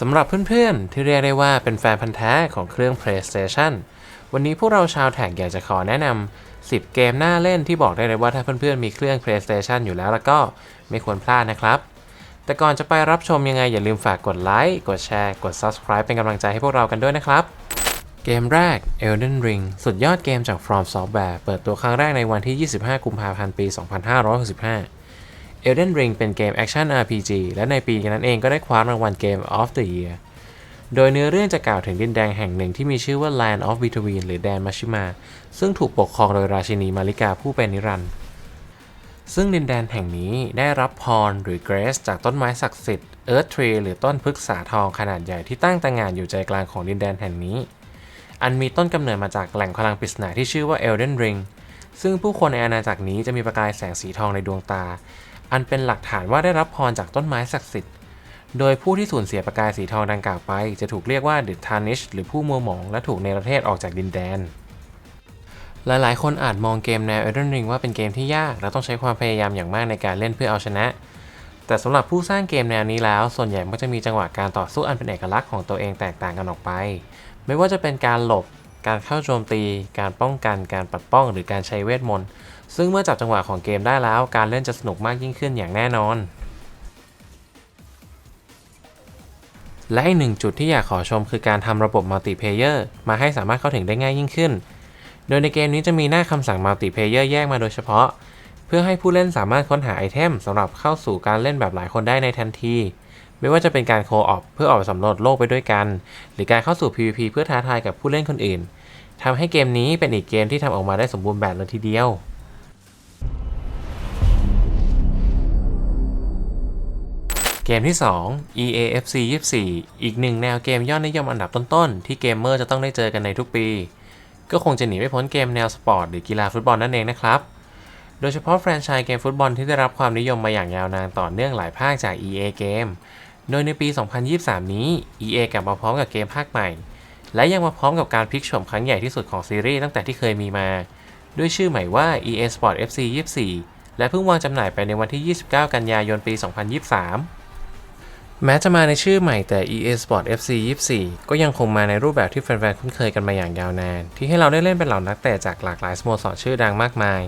สำหรับเพื่อนๆ ที่เรียกได้ว่าเป็นแฟนพันธ์แท้ของเครื่อง PlayStation วันนี้พวกเราชาวแท็กอยากจะขอแนะนำ 10 เกมน่าเล่นที่บอกได้เลยว่าถ้าเพื่อนๆ มีเครื่อง PlayStation อยู่แล้วแล้วก็ไม่ควรพลาดนะครับ แต่ก่อนจะไปรับชมยังไงอย่าลืมฝากกดไลค์ กดแชร์ กด Subscribe เป็นกำลังใจให้พวกเรากันด้วยนะครับ เกมแรก Elden Ring สุดยอดเกมจาก From Software เปิดตัวครั้งแรกในวันที่ 25 กุมภาพันธ์ ปี 2565 Elden Ring เป็นเกมแอคชั่น RPG และในปีนั้นเองก็ได้คว้ารางวัลเกม of the Year โดยเนื้อเรื่องจะกล่าวถึงดินแดงแห่งหนึ่งที่มีชื่อว่า Land of Between หรือแดนมัชิมา ซึ่งถูกปกครองโดยราชินีมาริกาผู้เป็นนิรันดร์ซึ่งดินแดนแห่งนี้ได้รับพรหรือ Grace จากต้นไม้ศักดิ์สิทธิ์ Earth Tree หรือต้นพฤกษาทองขนาดใหญ่ที่ตั้งตระหง่านอยู่ใจกลางของดินแดนแห่งนี้ อันมีต้นกำเนิดมาจากแหล่งพลังปริศนาที่ชื่อว่า Elden Ring ซึ่งผู้คนในอาณาจักรนี้จะมีประกายแสงสีทองในดวงตา อันเป็นหลักฐานว่าได้รับพรจากต้นไม้ศักดิ์สิทธิ์ โดยผู้ที่สูญเสียประกายสีทองดังกล่าวไป จะถูกเรียกว่า The Tarnish หรือผู้มัวหมอง และถูกเนประเทศออกจากดินแดน หลายๆ คนอาจมองเกมแนว Elden Ring ว่าเป็นเกมที่ยาก และต้องใช้ความพยายามอย่างมากในการเล่นเพื่อเอาชนะ แต่สำหรับผู้สร้างเกมแนวนี้แล้ว ส่วนใหญ่ก็จะมีจังหวะการต่อสู้อันเป็นเอกลักษณ์ของตัวเองแตกต่างกันออกไป ไม่ว่าจะเป็นการหลบ การเข้าโจมตี การป้องกัน การปัดป้อง หรือการใช้เวทมนต์ ซึ่งเมื่อจับจังหวะของเกมได้แล้วการเล่นจะสนุกมากยิ่งขึ้นอย่างแน่นอน และอีกหนึ่งจุดที่อยากขอชมคือการทำระบบมัลติเพเยอร์มาให้สามารถเข้าถึงได้ง่ายยิ่งขึ้น โดยในเกมนี้จะมีหน้าคำสั่งมัลติเพเยอร์แยกมาโดยเฉพาะ เพื่อให้ผู้เล่นสามารถค้นหาไอเทมสำหรับเข้าสู่การเล่นแบบหลายคนได้ในทันทีไม่ว่าจะเป็นการโคออปเพื่อออกสำรวจโลกไปด้วยกัน หรือการเข้าสู่ PVP เพื่อท้าทายกับผู้เล่นคนอื่นทำให้เกมนี้เป็นอีกเกมที่ทำออกมาได้สมบูรณ์แบบเลยทีเดียว เกมที่ 2 EAFC 24 อีกหนึ่งแนวเกมยอดนิยมอันดับต้นๆ ที่เกมเมอร์จะต้องได้เจอกันในทุกปี ก็คงจะหนีไม่พ้นเกมแนวสปอร์ตหรือกีฬาฟุตบอลนั่นเองนะครับ โดยเฉพาะแฟรนไชส์เกมฟุตบอลที่ได้รับความนิยมมาอย่างยาวนานต่อเนื่องหลายภาคจาก EA เกม โดยในปี 2023 นี้ EA กลับมาพร้อมกับเกมภาคใหม่ และยังมาพร้อมกับการพลิกโฉมครั้งใหญ่ที่สุดของซีรีส์ตั้งแต่ที่เคยมีมา ด้วยชื่อใหม่ว่า EA Sport FC 24 และเพิ่งวางจำหน่ายไปในวันที่ 29 กันยายน ปี 2023 แม้จะมาในชื่อใหม่แต่ EA Sport FC 24 ก็ยังคงมาในรูปแบบที่แฟนๆ คุ้นเคยกันมาอย่างยาวนาน ที่ให้เราได้เล่นเป็นเหล่านักเตะจากหลากหลายสโมสรชื่อดังมากมาย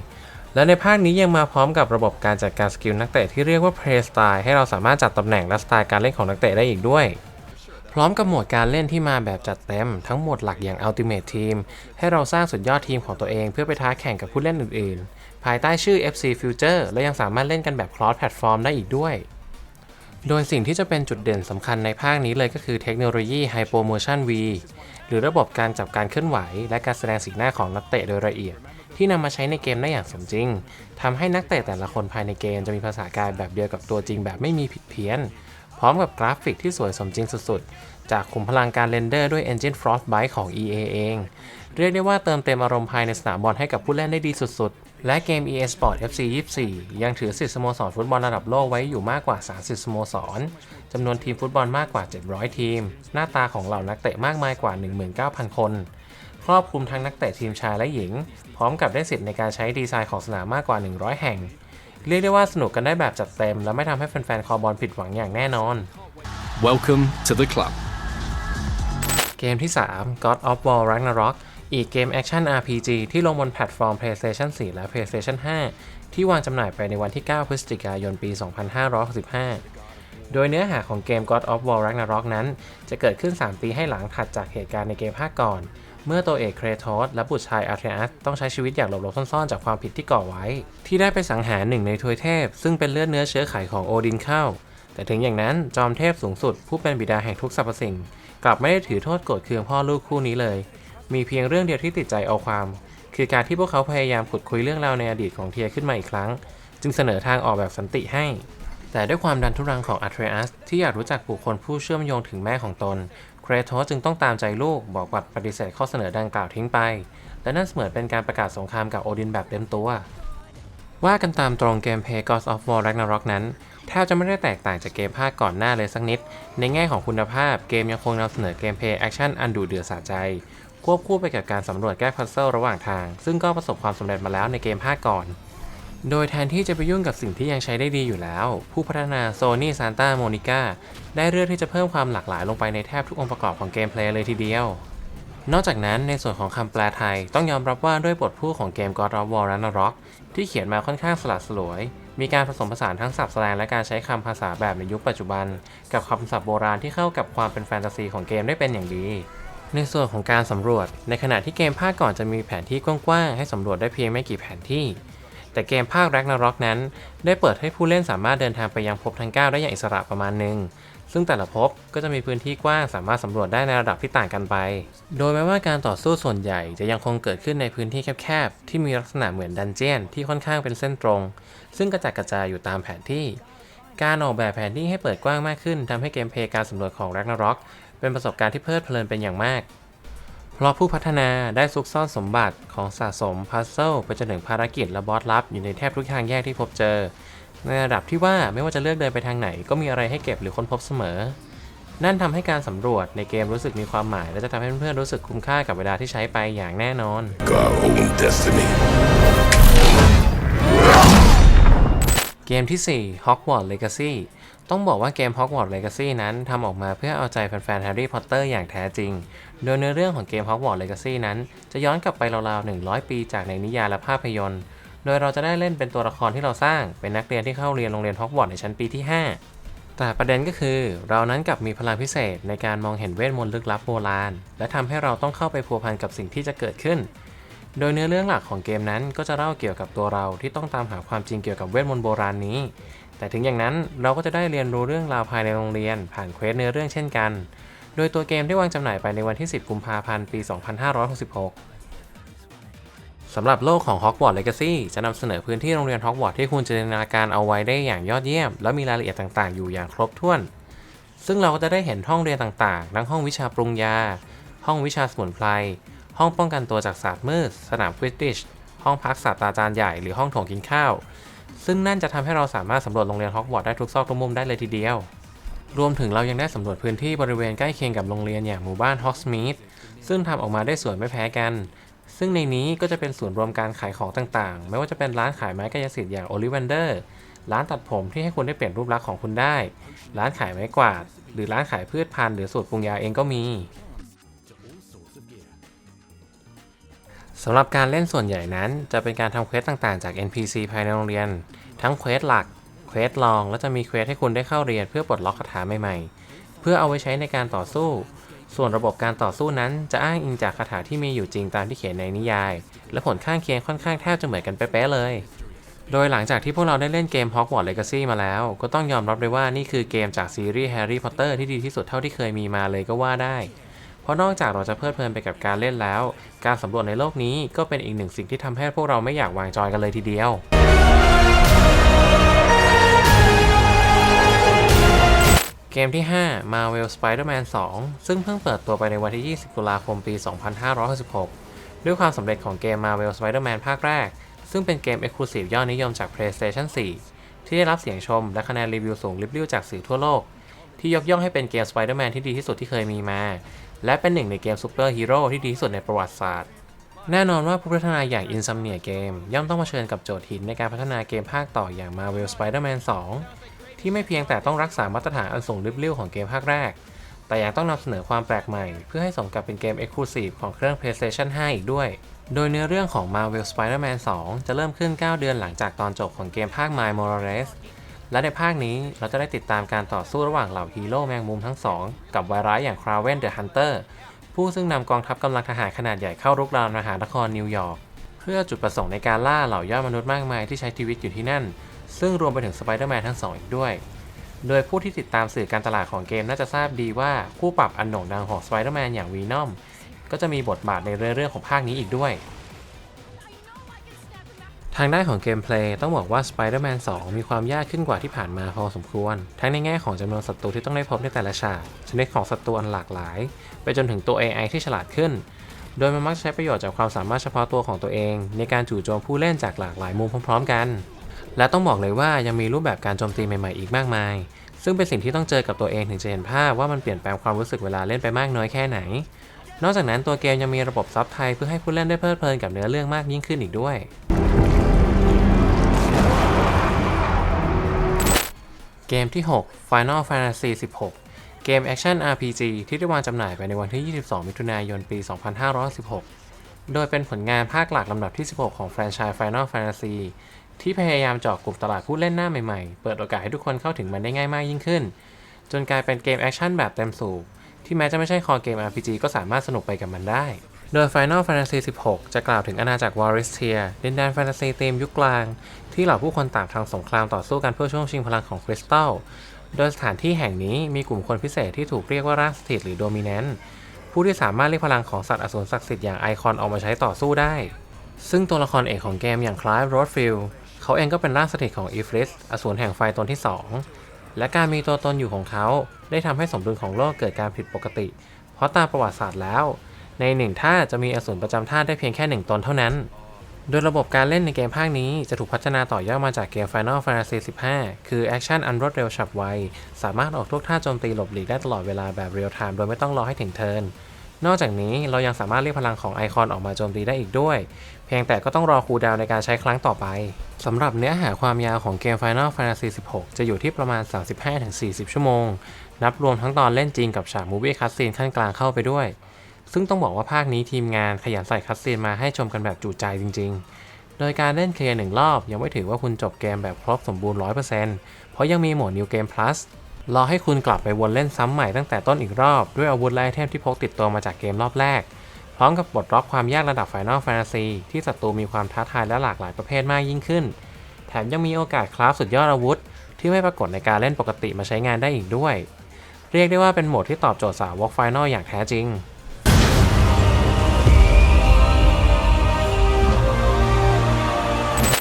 และในภาคนี้ยังมาพร้อมกับระบบการจัดการสกิลนักเตะที่เรียกว่า Play Style ให้เราสามารถจัดตำแหน่งและสไตล์การเล่นของนักเตะได้อีกด้วย พร้อมกับโหมดการเล่นที่มาแบบจัดเต็ม ทั้งหมดหลักอย่าง Ultimate Team ให้เราสร้างสุดยอดทีมของตัวเองเพื่อไปท้าแข่งกับผู้เล่นอื่นๆ ภายใต้ชื่อ FC Future และยังสามารถเล่นกันแบบ cross platform ได้อีกด้วย โดยสิ่งที่จะเป็นจุดเด่นสำคัญในภาคนี้เลยก็คือเทคโนโลยี Hypermotion V หรือระบบการจับการเคลื่อนไหว และการแสดงสีหน้าของนักเตะโดยละเอียด ที่นำมาใช้ในเกมได้อย่างสมจริงทำให้นักเตะแต่ละคนภายในเกมจะมีภาษากายแบบเดียวกับตัวจริงแบบไม่มีผิดเพี้ยน พร้อมกับกราฟิกที่สวยสมจริงสุดๆ จากขุมพลังการเรนเดอร์ด้วย Engine Frostbite ของ EA เอง เรียกได้ว่าเติมเต็มอารมณ์ภายในสนามบอลให้กับผู้เล่นได้ดีสุดๆ และเกม EA Sport FC 24 ยังถือสิทธิสโมสรฟุตบอลระดับโลกไว้อยู่มากกว่า 30 สโมสรจำนวนทีมฟุตบอลมากกว่า 700 ทีม หน้าตาของเหล่านักเตะมากมายกว่า 19,000 คน ครอบคลุมทั้งนักเตะทีมชายและหญิง พร้อมกับได้สิทธิ์ในการใช้ดีไซน์ของสนามมากกว่า 100 แห่ง เรียกได้ว่าสนุกกันได้แบบจัดเต็ม และไม่ทำให้แฟนๆคอบอลผิดหวังอย่างแน่นอน Welcome to the club. เกมที่ 3 God of War Ragnarok อีกเกมแอคชั่น RPG ที่ลงบนแพลตฟอร์ม PlayStation 4 และ PlayStation 5 ที่วางจำหน่ายไปในวันที่ 9 พฤศจิกายน ปี 2565 โดยเนื้อหาของเกม God of War Ragnarok นั้น จะเกิดขึ้น 3 ปีให้หลังถัดจากเหตุการณ์ในเกมภาคก่อน เมื่อตัวเอกเครโทสและบุตรชายอาร์เทอัสต้องใช้ชีวิตอย่างหลบๆซ่อนๆ จากความผิดที่ก่อไว้ ที่ได้ไปสังหารหนึ่งในทวยเทพ ซึ่งเป็นเลือดเนื้อเชื้อไขของโอดินเข้า แต่ถึงอย่างนั้นจอมเทพสูงสุด ผู้เป็นบิดาแห่งทุกสรรพสิ่ง กลับไม่ได้ถือโทษโกรธเคืองพ่อลูกคู่นี้เลย มีเพียงเรื่องเดียวที่ติดใจเอาความ คือการที่พวกเขาพยายามขุดคุยเรื่องราวในอดีตของเทียขึ้นมาอีกครั้ง จึงเสนอทางออกแบบสันติให้ แต่ด้วยความดันทุรังของอัตเทรอัสที่อยากรู้จักบุคคลผู้เชื่อมโยงถึงแม่ของตนเครโทสจึงต้องตามใจลูกบอกปัดปฏิเสธข้อเสนอดังกล่าวทิ้งไป และนั่นเสมือนเป็นการประกาศสงครามกับโอดินแบบเต็มตัว ว่ากันตามตรงเกมเพลย์ God of War Ragnarok นั้นแทบจะไม่ได้แตกต่างจากเกมภาคก่อนหน้าเลยสักนิด ในแง่ของคุณภาพเกมยังคงนำเสนอเกมเพลย์แอคชั่นอันดุเดือดสะใจ ควบคู่ไปกับการสำรวจแก้พัซเซิลระหว่างทาง ซึ่งก็ประสบความสำเร็จมาแล้วในเกมภาคก่อน โดยแทนที่จะไปยุ่งกับสิ่งที่ยังใช้ได้ดีอยู่แล้ว ผู้พัฒนา Sony Santa Monica ได้เลือกที่จะเพิ่มความหลากหลายลงไปในแทบทุกองค์ประกอบของเกมเพลย์เลยทีเดียวนอกจากนั้นในส่วนของคำแปลไทยต้องยอมรับว่าด้วยบทพูดของเกม God of War Ragnarok ที่เขียนมาค่อนข้างสลัดสลวย มีการผสมผสานทั้งศัพท์แสดงและการใช้คำภาษาแบบในยุคปัจจุบัน กับคำศัพท์โบราณที่เข้ากับความเป็นแฟนตาซีของเกมได้เป็นอย่างดี ในส่วนของการสำรวจ ในขณะที่เกมภาคก่อนจะมีแผนที่กว้างๆให้สำรวจได้เพียงไม่กี่แผนที่ แต่เกมภาค Ragnarok นั้น ได้เปิดให้ผู้เล่นสามารถเดินทางไปยังภพทั้ง 9 ได้อย่างอิสระประมาณหนึ่งซึ่งแต่ละภพก็จะมีพื้นที่กว้างสามารถสำรวจได้ในระดับที่ต่างกันไป โดยแม้ว่าการต่อสู้ส่วนใหญ่จะยังคงเกิดขึ้นในพื้นที่แคบๆ ที่มีลักษณะเหมือนดันเจียนที่ค่อนข้างเป็นเส้นตรง ซึ่งกระจัดกระจายอยู่ตามแผนที่ การออกแบบแผนที่ให้เปิดกว้างมากขึ้นทำให้เกมเพลย์การสำรวจของ Ragnarok เป็นประสบการณ์ที่เพลิดเพลินเป็นอย่างมาก เพราะผู้พัฒนาได้ซุกซ่อนสมบัติของสะสมพัซเซิลไปจนถึงภารกิจและบอสลับ อยู่ในแทบทุกทางแยกที่พบเจอ ในระดับที่ว่าไม่ว่าจะเลือกเดินไปทางไหน ก็มีอะไรให้เก็บหรือค้นพบเสมอ นั่นทำให้การสำรวจในเกมรู้สึกมีความหมาย และจะทำให้เพื่อนๆรู้สึกคุ้มค่ากับเวลาที่ใช้ไปอย่างแน่นอน God, เกมที่ 4 Hogwarts Legacy ต้องบอกว่าเกม Hogwarts Legacy นั้นทำออกมาเพื่อเอาใจแฟนๆ Harry Potter อย่างแท้จริง โดยเนื้อเรื่องของเกม Hogwarts Legacy นั้น จะย้อนกลับไปราวๆ 100 ปีจากในนิยายและภาพยนตร์ โดยเราจะได้เล่นเป็นตัวละครที่เราสร้าง เป็นนักเรียนที่เข้าเรียนโรงเรียน Hogwarts ในชั้นปีที่ 5 แต่ประเด็นก็คือ เรานั้นกลับมีพลังพิเศษในการมองเห็นเวทมนต์ลึกลับโบราณ และทำให้เราต้องเข้าไปพัวพันกับสิ่งที่จะเกิดขึ้น โดยเนื้อเรื่องหลักของเกมนั้นก็จะเล่าเกี่ยวกับตัวเราที่ต้องตามหาความจริงเกี่ยวกับเวทมนต์โบราณนี้ แต่ถึงอย่างนั้นเราก็จะได้เรียนรู้เรื่องราวภายในโรงเรียน ผ่านเควสเนื้อเรื่องเช่นกัน โดยตัวเกมได้วางจำหน่ายไปในวันที่ 10 กุมภาพันธ์ ปี 2566 สำหรับโลกของ Hogwarts Legacy จะนำเสนอพื้นที่โรงเรียน Hogwarts ที่คุณจินตนาการเอาไว้ได้อย่างยอดเยี่ยม และมีรายละเอียดต่างๆ อยู่อย่างครบถ้วน ซึ่งเราก็จะได้เห็นห้องเรียนต่างๆ ทั้งห้องวิชาปรุงยา ห้องวิชาสมุนไพร ห้องป้องกันตัวจากศาสตร์มืด สนามควิดดิช ห้องพักศาสตราจารย์ใหญ่หรือห้องโถงกินข้าว ซึ่งนั่นจะทำให้เราสามารถสำรวจโรงเรียนฮอกวอตส์ได้ทุกซอกทุกมุมได้เลยทีเดียว รวมถึงเรายังได้สำรวจพื้นที่บริเวณใกล้เคียงกับโรงเรียนอย่างหมู่บ้านฮอกสมีธซึ่งทำออกมาได้สวยไม่แพ้กัน ซึ่งในนี้ก็จะเป็นศูนย์รวมการขายของต่างๆ ไม่ว่าจะเป็นร้านขายไม้กายสิทธิ์อย่างโอลิเวนเดอร์ร้านตัดผมที่ให้คุณได้เปลี่ยนรูปลักษณ์ของคุณได้ ร้านขายไม้กวาด หรือร้านขายพืชพันธุ์หรือสูตรปรุงยาเองก็มี สำหรับการเล่นส่วนใหญ่นั้นจะเป็นการทำเควสต่างๆจาก NPC ภายในโรงเรียน ทั้งเควสหลัก เควสลอง และจะมีเควสให้คุณได้เข้าเรียนเพื่อปลดล็อกคาถาใหม่ๆ เพื่อเอาไว้ใช้ในการต่อสู้ ส่วนระบบการต่อสู้นั้นจะอ้างอิงจากคาถาที่มีอยู่จริงตามที่เขียนในนิยาย และผลข้างเคียงค่อนข้างแทบจะเหมือนกันเป๊ะๆเลย โดยหลังจากที่พวกเราได้เล่นเกม Hogwarts Legacy มาแล้ว ก็ต้องยอมรับเลยว่านี่คือเกมจากซีรีส์ Harry Potter ที่ดีที่สุดเท่าที่เคยมีมาเลยก็ว่าได้ ราะนอกจากเราจะเพลิดเพลินไปกับการเล่นแล้ว การสำรวจในโลกนี้ก็เป็นอีกหนึ่งสิ่งที่ทำให้พวกเราไม่อยากวางจอยกันเลยทีเดียวเกมที่ 5 Marvel Spider-Man 2 ซึ่งเพิ่งเปิดตัวไปในวันที่ 20 ตุลาคมปี 2566 ด้วยความสำเร็จของเกม Marvel Spider-Man ภาคแรก ซึ่งเป็นเกม Exclusive ยอดนิยมจาก PlayStation 4 ที่ได้รับเสียงชมและคะแนนรีวิวสูงริบลิ่วจากสื่อทั่วโลก ที่ยกย่องให้เป็นเกม Spider-Man ที่ดีที่สุดที่เคยมีมา และเป็นหนึ่งในเกมซูเปอร์ฮีโร่ที่ดีที่สุดในประวัติศาสตร์ แน่นอนว่าผู้พัฒนาอย่าง Insomnia Game ย่อมต้องเผชิญกับโจทย์หินในการพัฒนาเกมภาคต่ออย่าง Marvel Spider-Man 2 ที่ไม่เพียงแต่ต้องรักษามาตรฐานอันสูงริบลิ่วของเกมภาคแรก แต่ยังต้องนำเสนอความแปลกใหม่ เพื่อให้สมกับเป็นเกม Exclusive ของเครื่อง PlayStation 5 อีกด้วย โดยเนื้อเรื่องของ Marvel Spider-Man 2 จะเริ่มขึ้น 9 เดือนหลังจากตอนจบของเกมภาค Miles Morales และในภาคนี้เราจะได้ติดตามการต่อสู้ระหว่างเหล่าฮีโร่แมงมุมทั้งสอง กับไวร้ายอย่าง Kraven the Hunter ผู้ซึ่งนำกองทัพกำลังทหารขนาดใหญ่เข้ารุกรานมหานครนิวยอร์กเพื่อจุดประสงค์ในการล่าเหล่ายอดมนุษย์มากมายที่ใช้ชีวิตอยู่ที่นั่น ซึ่งรวมไปถึงสไปเดอร์แมนทั้งสองอีกด้วย โดยผู้ที่ติดตามสื่อการตลาดของเกมน่าจะทราบดีว่าผู้ปรับอันโด่งดังของสไปเดอร์แมนอย่างวีนอมก็จะมีบทบาทในเรื่องของภาคนี้อีกด้วยางด้านของเกมเพลย์ต้องบอกว่า Spider-Man 2 มีความยากขึ้นกว่าที่ผ่านมาพอสมควร ทั้งในแง่ของจำนวนศัตรูที่ต้องได้พบในแต่ละฉาก ชนิดของศัตรูอันหลากหลาย ไปจนถึงตัว AI ที่ฉลาดขึ้น โดยมันมักใช้ประโยชน์จากความสามารถเฉพาะตัวของตัวเอง ในการจู่โจมผู้เล่นจากหลากหลายมุมพร้อม ๆ กัน และต้องบอกเลยว่ายังมีรูปแบบการโจมตีใหม่ๆอีกมากมาย ซึ่งเป็นสิ่งที่ต้องเจอกับตัวเองถึงจะเห็นภาพว่ามันเปลี่ยนแปลงความรู้สึกเวลาเล่นไปมากน้อยแค่ไหน นอกจากนั้นตัวเกมยังมีระบบซับไทยเพื่อให้ผู้เล่นได้เพลิดเพลินกับเนื้อเรื่องมากยิ่งขึ้นอีกด้วย เกมที่ 6 Final Fantasy 16 เกมแอคชั่น RPG ที่ได้วางจำหน่ายไปในวันที่ 22 มิถุนายน ปี 2516 โดยเป็นผลงานภาคหลักลำดับที่ 16 ของแฟรนไชส์ Final Fantasy ที่พยายามเจาะกลุ่มตลาดผู้เล่นหน้าใหม่ๆ เปิดโอกาสให้ทุกคนเข้าถึงมันได้ง่ายมากยิ่งขึ้น จนกลายเป็นเกมแอคชั่นแบบเต็มสูบที่แม้จะไม่ใช่คอเกม RPG ก็สามารถสนุกไปกับมันได้ โดย Final Fantasy 16 จะกล่าวถึงอาณาจักรวอริสเทียดินแดนแฟนตาซีธีมยุคกลาง ที่เหล่าผู้คนต่างทางสงครามต่อสู้กันเพื่อช่วงชิงพลังของคริสตัล โดยสถานที่แห่งนี้มีกลุ่มคนพิเศษที่ถูกเรียกว่าร่างสถิตหรือโดมิเนนต์ผู้ที่สามารถเรียกพลังของสัตว์อสูรศักดิ์สิทธิ์อย่างไอคอนออกมาใช้ต่อสู้ได้ ซึ่งตัวละครเอกของเกมอย่างคลายโรดฟิลเขาเองก็เป็นร่างสถิตของอีฟริสอสูรแห่งไฟตนที่ 2 และการมีตัวตนอยู่ของเขา ได้ทำให้สมดุลของโลกเกิดการผิดปกติ เพราะตามประวัติศาสตร์แล้ว ในหนึ่งท่าจะมีอสูรประจำท่าได้เพียงแค่หนึ่งตนเท่านั้น โดยระบบการเล่นในเกมภาคนี้จะถูกพัฒนาต่อยอดมาจากเกม Final Fantasy 15 คือแอคชั่นอันรวดเร็วฉับไว สามารถออกทุกท่าโจมตีหลบหลีกได้ตลอดเวลาแบบเรียลไทม์โดยไม่ต้องรอให้ถึงเทิร์นนอกจากนี้เรายังสามารถเรียกพลังของไอคอนออกมาโจมตีได้อีกด้วย เพียงแต่ก็ต้องรอคูลดาวน์ในการใช้ครั้งต่อไปสำหรับเนื้อหาความยาวของเกม Final Fantasy 16 จะอยู่ที่ประมาณ 35-40 ชั่วโมง นับรวมทั้งตอนเล่นจริงกับฉากมูวี่คัสซีนขั้นกลางเข้าไปด้วย ซึ่งต้องบอกว่าภาคนี้ทีมงานขยันใส่คัสซีนมาให้ชมกันแบบจุใจจริง ๆ โดยการเล่นเคลียร์หนึ่งรอบยังไม่ถือว่าคุณจบเกมแบบครบสมบูรณ์ 100%เพราะยังมีโหมด New Game Plus รอให้คุณกลับไปวนเล่นซ้ำใหม่ตั้งแต่ต้นอีกรอบ ด้วยอาวุธและไอเทมที่พกติดตัวมาจากเกมรอบแรก พร้อมกับปลดล็อกความยากระดับ Final Fantasy ที่ศัตรูมีความท้าทายและหลากหลายประเภทมากยิ่งขึ้น แถมยังมีโอกาสคราฟสุดยอดอาวุธ ที่ไม่ปรากฏในการเล่นปกติมาใช้งานได้อีกด้วย เรียกได้ว่าเป็นโหมดที่ตอบโจทย์สาวก Final อย่างแท้จริง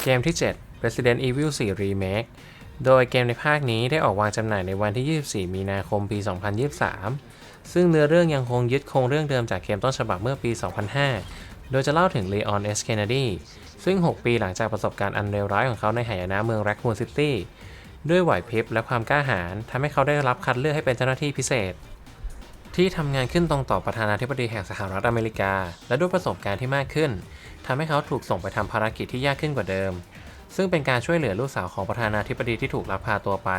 เกมที่ 7 Resident Evil 4 Remake โดยเกมในภาคนี้ได้ออกวางจำหน่ายในวันที่ 24 มีนาคมปี 2023 ซึ่งเนื้อเรื่องยังคงยึดโครงเรื่องเดิมจากเกมต้นฉบับเมื่อปี 2005 โดยจะเล่าถึง Leon S. Kennedy ซึ่ง 6 ปีหลังจากประสบการณ์อันเลวร้ายของเขาในหายนะเมือง Raccoon City ด้วยไหวพริบและความกล้าหาญทำให้เขาได้รับคัดเลือกให้เป็นเจ้าหน้าที่พิเศษ ที่ทำงานขึ้นตรงต่อประธานาธิบดีแห่งสหรัฐอเมริกา และด้วยประสบการณ์ที่มากขึ้นทำให้เขาถูกส่งไปทำภารกิจที่ยากขึ้นกว่าเดิม ซึ่งเป็นการช่วยเหลือลูกสาวของประธานาธิบดีที่ถูกลักพาตัวไป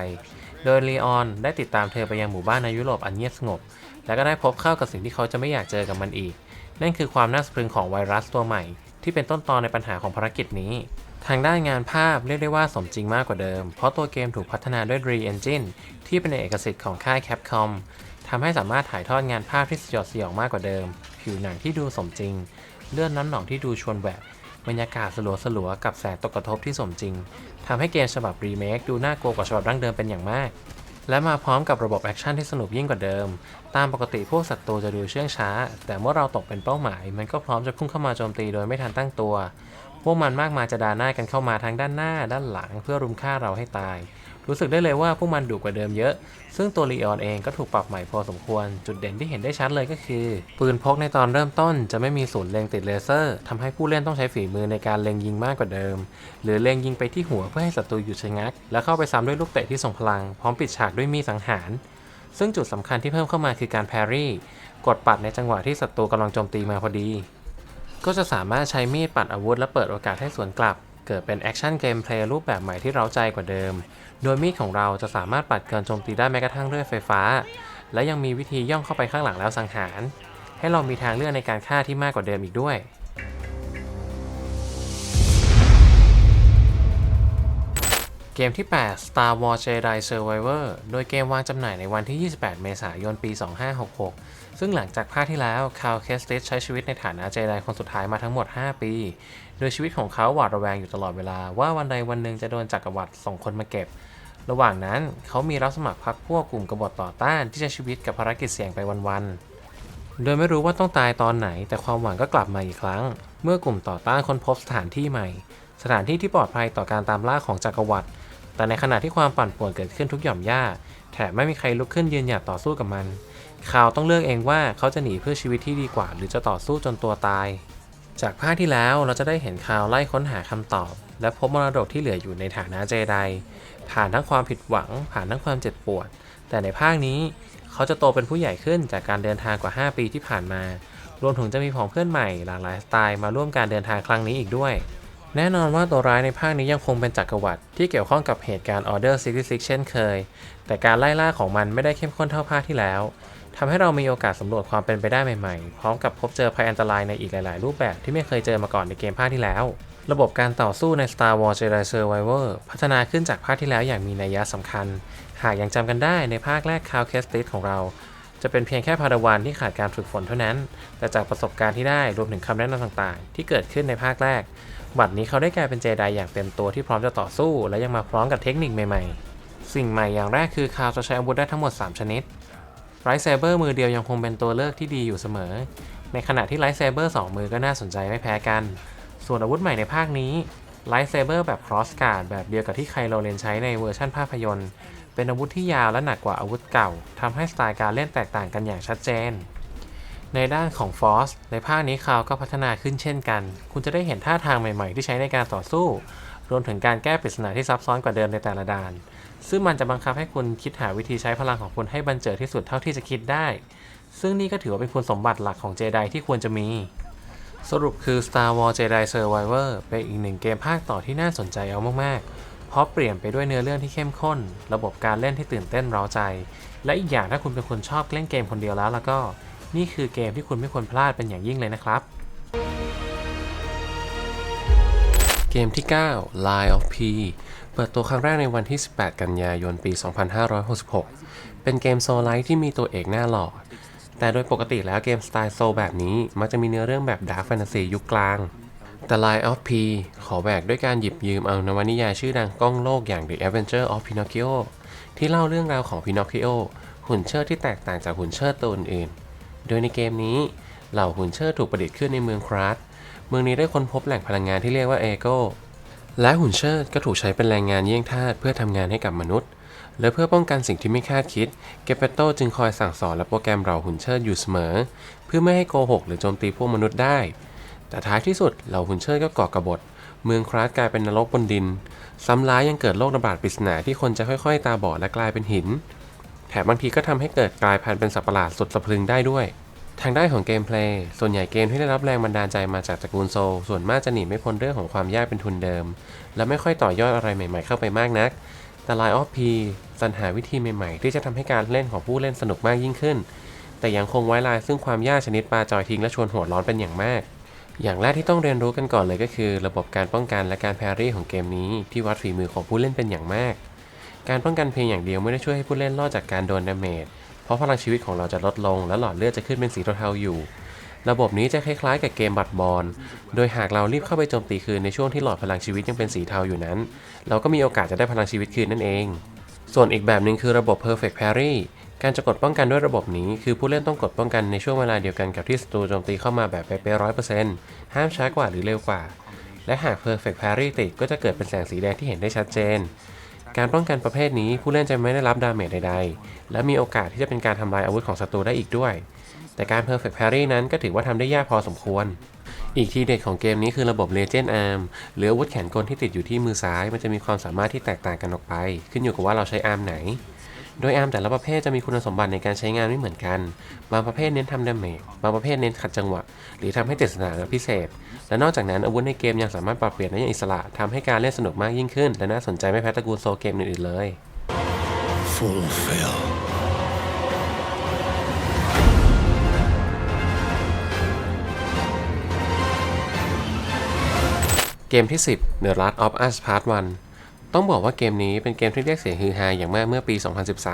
โดยลีออนได้ติดตามเธอไปยังหมู่บ้านในยุโรปอันเงียบสงบ และก็ได้พบเข้ากับสิ่งที่เขาจะไม่อยากเจอกับมันอีก นั่นคือความน่าสะพรึงของไวรัสตัวใหม่ ที่เป็นต้นตอในปัญหาของภารกิจนี้ทางด้านงานภาพเรียกได้ว่าสมจริงมากกว่าเดิม เพราะตัวเกมถูกพัฒนาด้วย Re Engine ที่เป็นเอกสิทธิ์ของค่าย Capcom ทำให้สามารถถ่ายทอดงานภาพที่สยดสยองมากกว่าเดิม ผิวหนังที่ดูสมจริง เลือนน้ำหนองที่ดูชวนแหวกบรรยากาศสลัวๆกับแสงตกกระทบที่สมจริงทำให้เกมฉบับรีเมคดูน่ากลัวกว่าฉบับดั้งเดิมเป็นอย่างมาก และมาพร้อมกับระบบแอคชั่นที่สนุกยิ่งกว่าเดิม ตามปกติพวกศัตรูจะดูเชื่องช้า แต่เมื่อเราตกเป็นเป้าหมาย มันก็พร้อมจะพุ่งเข้ามาโจมตีโดยไม่ทันตั้งตัว พวกมันมากมายจะดาหน้ากันเข้ามาทั้งด้านหน้า ด้านหลัง เพื่อรุมฆ่าเราให้ตาย รู้สึกได้เลยว่าพวกมันดุกว่าเดิมเยอะ ซึ่งตัวลีออนเองก็ถูกปรับใหม่พอสมควร จุดเด่นที่เห็นได้ชัดเลยก็คือ ปืนพกในตอนเริ่มต้นจะไม่มีศูนย์เล็งติดเลเซอร์ทำให้ผู้เล่นต้องใช้ฝีมือในการเล็งยิงมากกว่าเดิม หรือเล็งยิงไปที่หัวเพื่อให้ศัตรูหยุดชะงัก แล้วเข้าไปซ้ำด้วยลูกเตะที่ทรงพลัง พร้อมปิดฉากด้วยมีดสังหาร ซึ่งจุดสำคัญที่เพิ่มเข้ามาคือการแพรี่กดปัดในจังหวะที่ศัตรูกำลังโจมตีมาพอดี ก็จะสามารถใช้มีดปัดอาวุธและเปิดโอกาสให้สวนกลับ เกิดเป็นแอคชั่นเกมเพลย์รูปแบบใหม่ที่เร้าใจกว่าเดิม โดยมีดของเราจะสามารถปัดเกินโจมตีได้แม้กระทั่งเลื่อยไฟฟ้า และยังมีวิธีย่องเข้าไปข้างหลังแล้วสังหาร ให้เรามีทางเลือกในการฆ่าที่มากกว่าเดิมอีกด้วย เกมที่ 8 Star Wars Jedi Survivor โดยเกมวางจำหน่ายในวันที่ 28 เมษายน ปี 2566 ซึ่งหลังจากภาคที่แล้วคา l เคสติสใช้ชีวิตในฐานะเจไดคนสุดท้ายมาทั้งหมด 5 ปี โดยชีวิตของเขาหวาดระแวงอยู่ตลอดเวลาว่าวันใดวันหนึ่งจะโดนจักรวรรดิส่งคนมาเก็บ ระหว่างนั้นเขามีรับสมัครพรรคพวกกลุ่มกบฏต่อต้านที่จะชีวิตกับภารกิจเสี่ยงไปวันๆ โดยไม่รู้ว่าต้องตายตอนไหน แต่ความหวังก็กลับมาอีกครั้ง เมื่อกลุ่มต่อต้านค้นพบสถานที่ใหม่ สถานที่ที่ปลอดภัยต่อการตามล่าของจักรวรรดิ แต่ในขณะที่ความปั่นป่วนเกิดขึ้นทุกหย่อมย่า แถมไม่มีใครลุกขึ้นยืนหยัดต่อสู้กับมัน ข่าวต้องเลือกเองว่าเขาจะหนีเพื่อชีวิตที่ดีกว่า หรือจะต่อสู้จนตัวตาย จากภาคที่แล้วเราจะได้เห็นข่าวไล่ค้นหาคำตอบ และพบมรดกที่เหลืออยู่ในฐานะเจได ผ่านทั้งความผิดหวัง ผ่านทั้งความเจ็บปวด แต่ในภาคนี้เขาจะโตเป็นผู้ใหญ่ขึ้นจากการเดินทางกว่า 5 ปีที่ผ่านมา รวมถึงจะมีผองเพื่อนใหม่หลากหลายสไตล์มาร่วมการเดินทางครั้งนี้อีกด้วย แน่นอนว่าตัวร้ายในภาคนี้ยังคงเป็นจักรวรรดิที่เกี่ยวข้องกับเหตุการณ์ Order 66 เช่นเคย แต่การไล่ล่าของมันไม่ได้เข้มข้นเท่าภาคที่แล้วทำให้เรามีโอกาสสำรวจความเป็นไปได้ใหม่ๆ พร้อมกับพบเจอภัยอันตรายในอีกหลาย ๆ รูปแบบที่ไม่เคยเจอมาก่อนในเกมภาคที่แล้ว ระบบการต่อสู้ใน Star Wars Jedi Survivor พัฒนาขึ้นจากภาคที่แล้วอย่างมีนัยยะสำคัญ หากยังจำกันได้ในภาคแรกคาวเคสติสของเรา จะเป็นเพียงแค่พาดาวันที่ขาดการฝึกฝนเท่านั้น แต่จากประสบการณ์ที่ได้รวมถึงคำแนะนำต่างๆ ที่เกิดขึ้นในภาคแรก บัดนี้เขาได้กลายเป็นเจไดอย่างเต็มตัวที่พร้อมจะต่อสู้ และยังมาพร้อมกับเทคนิคใหม่ๆ สิ่งใหม่อย่างแรกคือคาวจะใช้อาวุธได้ทั้งหมด 3 ชนิดไรเซเบอร์มือเดียวยังคงเป็นตัวเลือกที่ดีอยู่เสมอ ในขณะที่ไรเซเบอร์2มือก็น่าสนใจไม่แพ้กัน ส่วนอาวุธใหม่ในภาคนี้ไ i ท์เซเบอร์แบบครอสการ์ดแบบเดียวกับที่ไคโรเลนใช้ในเวอร์ชันภาพยนตร์ เป็นอาวุธที่ยาวและหนักกว่าอาวุธเก่าทำให้สไตล์การเล่นแตกต่างกันอย่างชัดเจน ในด้านของฟอสในภาคนี้คาวก็พัฒนาขึ้นเช่นกัน คุณจะได้เห็นท่าทางใหม่ๆ ที่ใช้ในการต่อสู้ รวมถึงการแก้ปริศนาที่ซับซ้อนกว่าเดิมในแต่ละด่าน ซึ่งมันจะบังคับให้คุณคิดหาวิธีใช้พลังของคุณให้บันเจิดที่สุดเท่าที่จะคิดได้ ซึ่งนี่ก็ถือว่าเป็นคุณสมบัติหลักของเจไดที่ควรจะมี สรุปคือ Star Wars Jedi Survivor เป็นอีกหนึ่งเกมภาคต่อที่น่าสนใจเอามากๆ เพราะเปลี่ยนไปด้วยเนื้อเรื่องที่เข้มข้น ระบบการเล่นที่ตื่นเต้นเร้าใจ และอีกอย่างถ้าคุณเป็นคนชอบเล่นเกมคนเดียวแล้วแล้วก็ นี่คือเกมที่คุณไม่ควรพลาดเป็นอย่างยิ่งเลยนะครับ เกมที่ 9 Line of P เปิดตัวครั้งแรกในวันที่ 18 กันยายน ปี 2566 เป็นเกมโซลไลท์ที่มีตัวเอกหน้าหล่อ แต่โดยปกติแล้วเกมสไตล์โซลแบบนี้ มักจะมีเนื้อเรื่องแบบดาร์ f แฟนตาซียุคกลาง แต่ Line of P ขอแบกด้วยการหยิบยืมเอานวนิยายชื่อดังก้องโลกอย่าง The Adventure of Pinocchio ที่เล่าเรื่องราวของ Pinocchio หุ่นเชิดที่แตกต่างจากหุ่นเชิดตัวอื่นๆ โดยในเกมนี้เหล่าหุ่นเชิดถูกประดิษฐ์ขึ้นในเมืองคราสเมืองนี้ได้ค้นพบแหล่งพลังงานที่เรียกว่าเอโกและหุ่นเชิดก็ถูกใช้เป็นแรงงานเยี่ยงทาสเพื่อทำงานให้กับมนุษย์ และเพื่อป้องกันสิ่งที่ไม่คาดคิด เกเปโตจึงคอยสั่งสอนและโปรแกรมเหล่าหุ่นเชิดอยู่เสมอ เพื่อไม่ให้โกหกหรือโจมตีพวกมนุษย์ได้ แต่ท้ายที่สุดเหล่าหุ่นเชิดก็ก่อกบฏ เมืองคราสกลายเป็นนรกบนดิน ซ้ำร้ายยังเกิดโรคระบาดปริศนาที่คนจะค่อยๆ ตาบอดและกลายเป็นหิน แถมบางทีก็ทำให้เกิดกลายพันธุ์เป็นสัตว์ประหลาดสุดสะพรึงได้ด้วย ทางด้านของเกมเพลย์ ส่วนใหญ่เกมที่ได้รับแรงบันดาลใจมาจากตระกูลโซลส่วนมากจะหนีไม่พ้นเรื่องของความยากเป็นทุนเดิม และไม่ค่อยต่อยอดอะไรใหม่ ๆ เข้าไปมากนัก แต่ Line of P สรรหาวิธีใหม่ๆ ที่จะทำให้การเล่นของผู้เล่นสนุกมากยิ่งขึ้น แต่ยังคงไว้ลายซึ่งความยากชนิดปลาจอยทิ้งและชวนหัวร้อนเป็นอย่างมาก อย่างแรกที่ต้องเรียนรู้กันก่อนเลยก็คือ ระบบการป้องกันและการแพรรี่ของเกมนี้ที่วัดฝีมือของผู้เล่นเป็นอย่างมาก การป้องกันเพียงอย่างเดียวไม่ได้ช่วยให้ผู้เล่นรอดจากการโดนดาเมจเพราะพลังชีวิตของเราจะลดลงและหลอดเลือดจะขึ้นเป็นสีเทาๆอยู่ ระบบนี้จะคล้ายๆกับเกมบัตรบอล โดยหากเรารีบเข้าไปโจมตีคืนในช่วงที่หลอดพลังชีวิตยังเป็นสีเทาอยู่นั้น เราก็มีโอกาสจะได้พลังชีวิตคืนนั่นเอง ส่วนอีกแบบหนึ่งคือระบบ perfect parry การจะกดป้องกันด้วยระบบนี้ คือผู้เล่นต้องกดป้องกันในช่วงเวลาเดียวกันกับที่ศัตรูโจมตีเข้ามาแบบเป๊ะร้อยเปอร์เซ็นต์ห้ามช้ากว่าหรือเร็วกว่า และหาก perfect parry ติดก็จะเกิดเป็นแสงสีแดงที่เห็นได้ชัดเจน การป้องกันประเภทนี้ผู้เล่นจะไม่ได้รับดาเมจใดๆ และมีโอกาสที่จะเป็นการทำลายอาวุธของศัตรูได้อีกด้วย แต่การ perfect parry นั้นก็ถือว่าทำได้ยากพอสมควร อีกทีเด็ดของเกมนี้คือระบบ Legend Arm หรืออาวุธแขนกลที่ติดอยู่ที่มือซ้าย มันจะมีความสามารถที่แตกต่างกันออกไป ขึ้นอยู่กับว่าเราใช้อาร์มไหน โดยอาร์มแต่ละประเภทจะมีคุณสมบัติในการใช้งานไม่เหมือนกัน บางประเภทเน้นทำดาเมจ บางประเภทเน้นขัดจังหวะ หรือทำให้ติดสถานะพิเศษ และนอกจากนั้นอาวุธในเกมยังสามารถปรับเปลี่ยนได้อย่างอิสระทำให้การเล่นสนุกมากยิ่งขึ้น และน่าสนใจไม่แพ้ตระกูลโซเกมอื่นๆเลย Fulfill. เกมที่ 10 The Last of Us Part 1 ต้องบอกว่าเกมนี้เป็นเกมที่เรียกเสียงฮือฮาอย่างมากเมื่อปี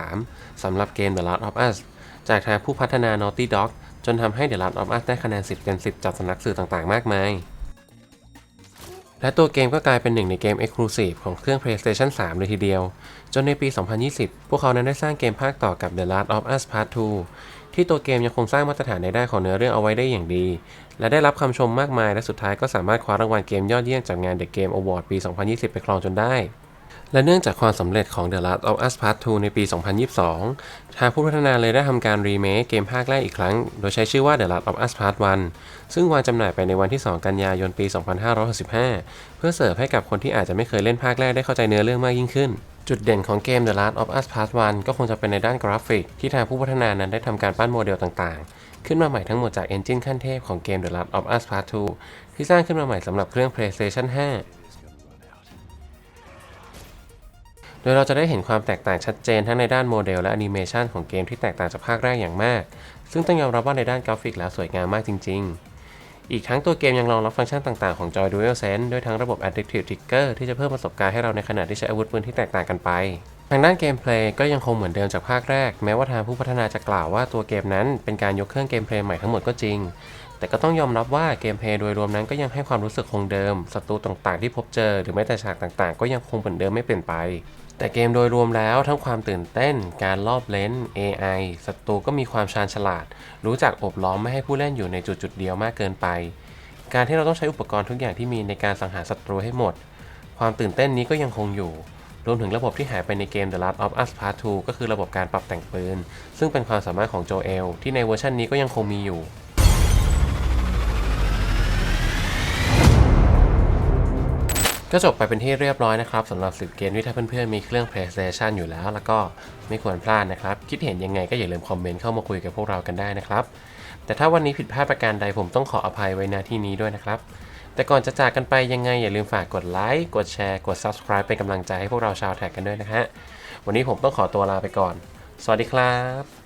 2013 สำหรับเกม The Last of Us จากทางผู้พัฒนา Naughty Dog จนทำให้ The Last of Us ได้คะแนน 10 เต็ม 10 จากสำนักสื่อต่างๆ มากมาย และตัวเกมก็กลายเป็นหนึ่งในเกม Exclusive ของเครื่อง PlayStation 3 เลยทีเดียว จนในปี 2020 พวกเขานั้นได้สร้างเกมภาคต่อกับ The Last of Us Part 2 ที่ตัวเกมยังคงสร้างมาตรฐานในด้านของเนื้อเรื่องเอาไว้ได้อย่างดี และได้รับคำชมมากมายและสุดท้ายก็สามารถคว้ารางวัลเกมยอดเยี่ยมจากงาน The Game Award ปี 2020 ไปครองจนได้ และเนื่องจากความสำเร็จของ The Last of Us Part 2 ในปี 2022 ทางผู้พัฒนาเลยได้ทำการรีเมคเกมภาคแรกอีกครั้ง โดยใช้ชื่อว่า The Last of Us Part 1 ซึ่งวางจำหน่ายไปในวันที่ 2 กันยายนปี 2565 เพื่อเสิร์ฟให้กับคนที่อาจจะไม่เคยเล่นภาคแรกได้เข้าใจเนื้อเรื่องมากยิ่งขึ้น จุดเด่นของเกม The Last of Us Part 1 ก็คงจะเป็นในด้านกราฟิก ที่ทางผู้พัฒนานั้นได้ทำการปั้นโมเดลต่างๆ ขึ้นมาใหม่ทั้งหมดจากเอนจินขั้นเทพของเกม The Last of Us Part 2 ที่สร้างขึ้นมาใหม่สำหรับเครื่อง PlayStation 5 โดยเราจะได้เห็นความแตกต่างชัดเจนทั้งในด้านโมเดลและแอนิเมชันของเกมที่แตกต่างจากภาคแรกอย่างมาก ซึ่งต้องยอมรับว่าในด้านกราฟิกแล้วสวยงามมากจริง ๆ อีกทั้งตัวเกมยังรองรับฟังก์ชันต่างๆของ Joy DualSense ด้วยทั้งระบบ Adaptive Trigger ที่จะเพิ่มประสบการณ์ให้เราในขณะที่ใช้อาวุธปืนที่แตกต่างกันไป ทางด้านเกมเพลย์ก็ยังคงเหมือนเดิมจากภาคแรก แม้ว่าทางผู้พัฒนาจะกล่าวว่าตัวเกมนั้นเป็นการยกเครื่องเกมเพลย์ใหม่ทั้งหมดก็จริง แต่ก็ต้องยอมรับว่าเกมเพลย์โดยรวมนั้นก็ยังให้ความรู้สึกคงเดิมศัตรูต่างๆ ที่พบเจอ หรือแม้แต่ฉากต่างๆ ก็ยังคงเหมือนเดิมไม่เปลี่ยนไป แต่เกมโดยรวมแล้วทั้งความตื่นเต้น การลอบเลน AI ศัตรูก็มีความชาญฉลาด รู้จักอบล้อมไม่ให้ผู้เล่นอยู่ในจุดๆเดียวมากเกินไป การที่เราต้องใช้อุปกรณ์ทุกอย่างที่มีในการสังหารศัตรูให้หมด ความตื่นเต้นนี้ก็ยังคงอยู่ รวมถึงระบบที่หายไปในเกม The Last of Us Part 2 ก็คือระบบการปรับแต่งปืน ซึ่งเป็นความสามารถของโจเอลที่ในเวอร์ชันนี้ก็ยังคงมีอยู่ ก็จบไปเป็นที่เรียบร้อยนะครับสำหรับ10เกมที่ถ้าเพื่อนๆมีเครื่อง PlayStation อยู่แล้ว แล้วก็ไม่ควรพลาดนะครับ คิดเห็นยังไงก็อย่าลืมคอมเมนต์เข้ามาคุยกับพวกเรากันได้นะครับ แต่ถ้าวันนี้ผิดพลาดประการใดผมต้องขออภัยไว้ณที่นี้ด้วยนะครับแต่ก่อนจะจากกันไปยังไงอย่าลืมฝากกดไลค์กดแชร์กด Subscribe เป็นกำลังใจให้พวกเราชาวแท็กกันด้วยนะฮะวันนี้ผมต้องขอตัวลาไปก่อน สวัสดีครับ